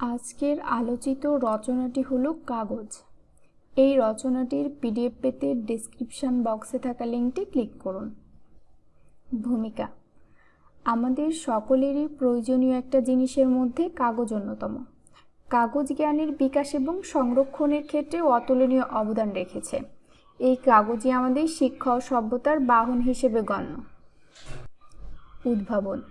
আজকের আলোচিত রচনাটি হলো কাগজ। এই রচনাটির পিডিএফ পেতে ডেসক্রিপশন বক্সে থাকা লিঙ্কটি ক্লিক করুন। ভূমিকা। আমাদের সকলেরই প্রয়োজনীয় একটা জিনিসের মধ্যে কাগজ অন্যতম। কাগজ জ্ঞানের বিকাশ এবং সংরক্ষণের ক্ষেত্রে অতুলনীয় অবদান রেখেছে। এই কাগজই আমাদের শিক্ষা ও সভ্যতার বাহন হিসেবে গণ্য। উদ্ভাবন।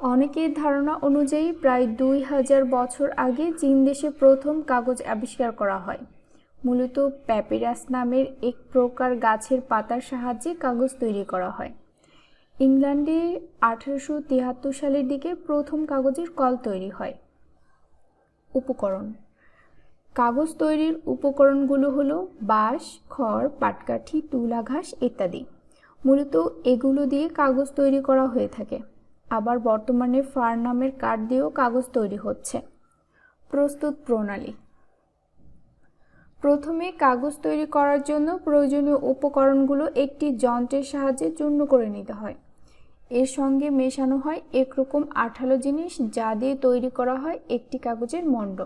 অনেকের ধারণা অনুযায়ী প্রায় দুই হাজার বছর আগে চীন দেশে প্রথম কাগজ আবিষ্কার করা হয়। মূলত প্যাপিরাস নামের এক প্রকার গাছের পাতার সাহায্যে কাগজ তৈরি করা হয়। ইংল্যান্ডে আঠারোশো তিয়াত্তর সালের দিকে প্রথম কাগজের কল তৈরি হয়। উপকরণ। কাগজ তৈরির উপকরণগুলো হলো বাঁশ, খড়, পাটকাঠি, তুলা, ঘাস ইত্যাদি। মূলত এগুলো দিয়ে কাগজ তৈরি করা হয়ে থাকে। আবার বর্তমানে ফার নামের কাঠ দিয়েও কাগজ তৈরি হচ্ছে। প্রস্তুত প্রণালী। প্রথমে কাগজ তৈরি করার জন্য প্রয়োজনীয় উপকরণগুলো একটি যন্ত্রের সাহায্যে চূর্ণ করে নিতে হয়। এর সঙ্গে মেশানো হয় একরকম আঠালো জিনিস যা দিয়ে তৈরি করা হয় একটি কাগজের মণ্ড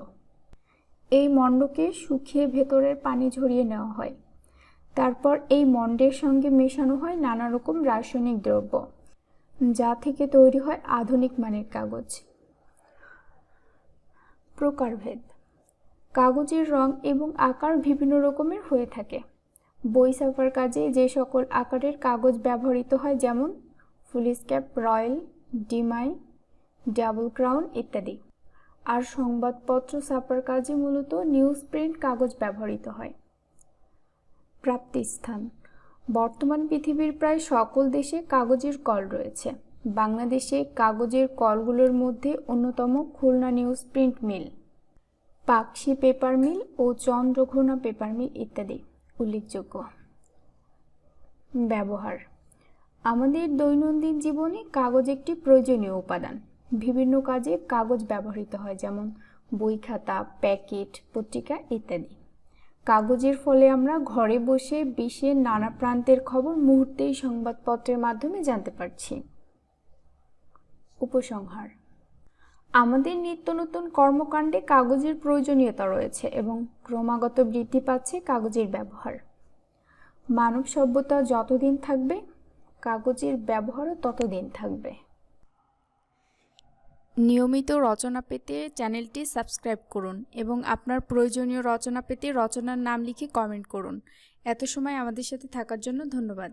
এই মণ্ডকে শুকিয়ে ভেতরের পানি ঝরিয়ে নেওয়া হয়। তারপর এই মণ্ডের সঙ্গে মেশানো হয় নানা রকম রাসায়নিক দ্রব্য। যা থেকে তৈরি হয় আধুনিক মানের কাগজ। প্রকারভেদ। কাগজের রং এবং আকার বিভিন্ন রকমের হয়ে থাকে। বই ছাপার কাজে যে সকল আকারের কাগজ ব্যবহৃত হয় যেমন foolscap royal demy, double crown ইত্যাদি। আর সংবাদপত্র ছাপার কাজে মূলত নিউজ প্রিন্ট কাগজ ব্যবহৃত হয়। প্রাপ্তিস্থান। বর্তমান পৃথিবীর প্রায় সকল দেশে কাগজের কল রয়েছে। বাংলাদেশে কাগজের কলগুলোর মধ্যে অন্যতম Khulna news print mill Pakshi paper mill ও চন্দ্রঘোনা পেপার মিল ইত্যাদি উল্লেখযোগ্য। ব্যবহার, আমাদের দৈনন্দিন জীবনে কাগজ একটি প্রয়োজনীয় উপাদান। বিভিন্ন কাজে কাগজ ব্যবহৃত হয়, যেমন বই খাতা, প্যাকেট, পত্রিকা ইত্যাদি। কাগজের ফলে আমরা ঘরে বসে বিশ্বের নানা প্রান্তের খবর মুহূর্তেই সংবাদপত্রের মাধ্যমে জানতে পারছি। উপসংহার। আমাদের নিত্য নতুন কর্মকাণ্ডে কাগজের প্রয়োজনীয়তা রয়েছে এবং ক্রমাগত বৃদ্ধি পাচ্ছে কাগজের ব্যবহার। মানব সভ্যতা যতদিন থাকবে, কাগজের ব্যবহারও ততদিন থাকবে। নিয়মিত রচনা পেতে চ্যানেলটি সাবস্ক্রাইব করুন এবং আপনার প্রয়োজনীয় রচনা পেতে রচনার নাম লিখে কমেন্ট করুন। এত সময় আমাদের সাথে থাকার জন্য ধন্যবাদ।